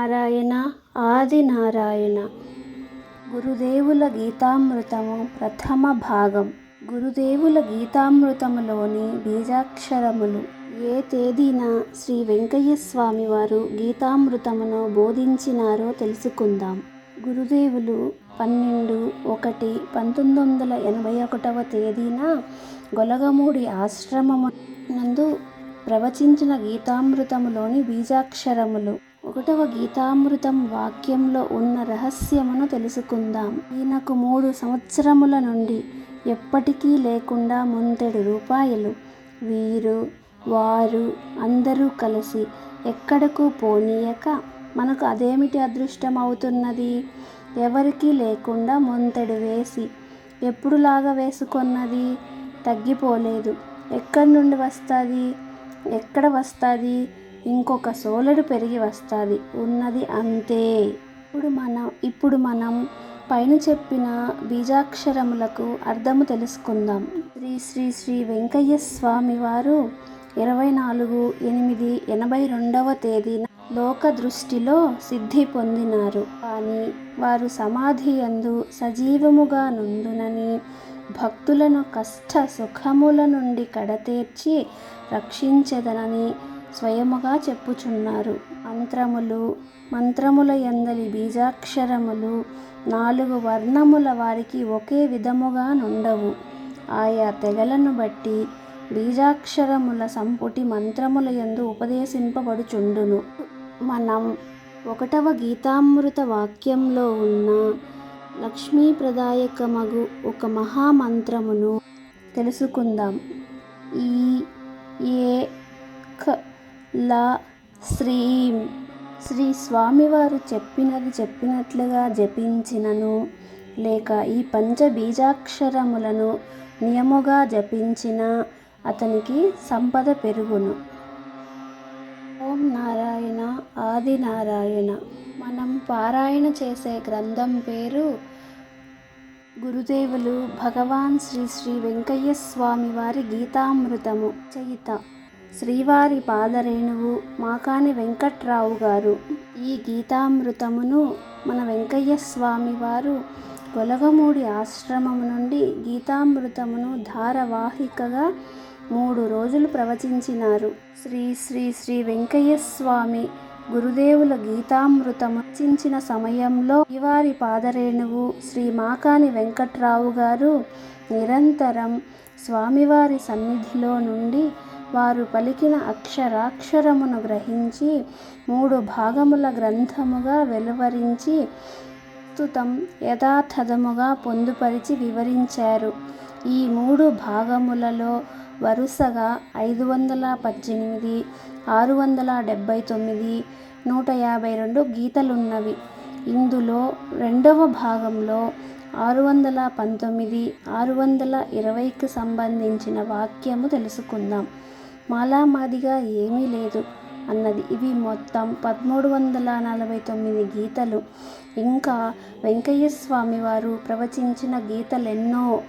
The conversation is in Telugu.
నారాయణ ఆది నారాయణ. గురుదేవుల గీతామృతము ప్రథమ భాగం. గురుదేవుల గీతామృతములోని బీజాక్షరములు. ఏ తేదీన శ్రీ వెంకయ్య స్వామి వారు గీతామృతమును బోధించినారో తెలుసుకుందాం. గురుదేవులు పన్నెండు ఒకటి పంతొమ్మిది వందల ఎనభై ఒకటవ తేదీన గొలగమూడి ఆశ్రమము నందు ప్రవచించిన గీతామృతములోని బీజాక్షరములు. ఒకటవ గీతామృతం వాక్యంలో ఉన్న రహస్యమును తెలుసుకుందాం. ఈయనకు మూడు సంవత్సరముల నుండి ఎప్పటికీ లేకుండా ముంతెడు రూపాయలు. వీరు వారు అందరూ కలిసి ఎక్కడకు పోనీయక మనకు అదేమిటి అదృష్టం అవుతున్నది ఎవరికీ లేకుండా ముంతెడు వేసి ఎప్పుడులాగా వేసుకొన్నది? తగ్గిపోలేదు. ఎక్కడి నుండి వస్తుంది? ఎక్కడ వస్తుంది? ఇంకొక సోలడు పెరిగి వస్తుంది. ఉన్నది అంతే. ఇప్పుడు మనం ఇప్పుడు మనం పైన చెప్పిన బీజాక్షరములకు అర్థము తెలుసుకుందాం. శ్రీ శ్రీ శ్రీ వెంకయ్య స్వామి వారు ఇరవై నాలుగు ఎనిమిది ఎనభై రెండవ తేదీన లోక దృష్టిలో సిద్ధి పొందినారు. కానీ వారు సమాధి యందు సజీవముగా నుండునని భక్తులను కష్ట సుఖముల నుండి కడతేర్చి రక్షించదనని స్వయముగా చెప్పుచున్నారు. మంత్రములు మంత్రముల ఎందలి బీజాక్షరములు నాలుగు వర్ణముల వారికి ఒకే విధముగా నుండవు. ఆయా తెగలను బట్టి బీజాక్షరముల సంపుటి మంత్రముల యందు ఉపదేశింపబడుచుండును. మనం ఒకటవ గీతామృత వాక్యంలో ఉన్న లక్ష్మీప్రదాయకమగు ఒక మహామంత్రమును తెలుసుకుందాం. ఈ ఏ లా శ్రీం శ్రీ స్వామివారు చెప్పినది చెప్పినట్లుగా జపించినను. లేక ఈ పంచ బీజాక్షరములను నియముగా జపించిన అతనికి సంపద పెరుగును. ఓం నారాయణ ఆది నారాయణ. మనం పారాయణ చేసే గ్రంథం పేరు గురుదేవులు భగవాన్ శ్రీ శ్రీ వెంకయ్య స్వామి వారి గీతామృతము. చయిత శ్రీవారి పాదరేణువు మాకాని వెంకట్రావు గారు. ఈ గీతామృతమును మన వెంకయ్య స్వామి వారు గొలగమూడి ఆశ్రమము నుండి గీతామృతమును ధారావాహికగా మూడు రోజులు ప్రవచించినారు. శ్రీ శ్రీ శ్రీ వెంకయ్య స్వామి గురుదేవుల గీతామృతము రచించిన సమయంలో శ్రీవారి పాదరేణువు శ్రీ మాకాని వెంకట్రావు గారు నిరంతరం స్వామివారి సన్నిధిలో నుండి వారు పలికిన అక్షరాక్షరమును గ్రహించి మూడు భాగముల గ్రంథముగా వెలువరించి ప్రస్తుతం యథాతథముగా పొందుపరిచి వివరించారు. ఈ మూడు భాగములలో వరుసగా ఐదు వందల పద్దెనిమిది ఆరు వందల డెబ్భై తొమ్మిది నూట యాభై రెండు గీతలున్నవి. ఇందులో రెండవ భాగంలో ఆరు వందల పంతొమ్మిది ఆరు వందల ఇరవైకి సంబంధించిన వాక్యము తెలుసుకుందాం. మాలామాదిగా ఏమీ లేదు అన్నది. ఇవి మొత్తం పదమూడు వందల నలభై తొమ్మిది గీతలు. ఇంకా వెంకయ్య స్వామి వారు ప్రవచించిన గీతలెన్నో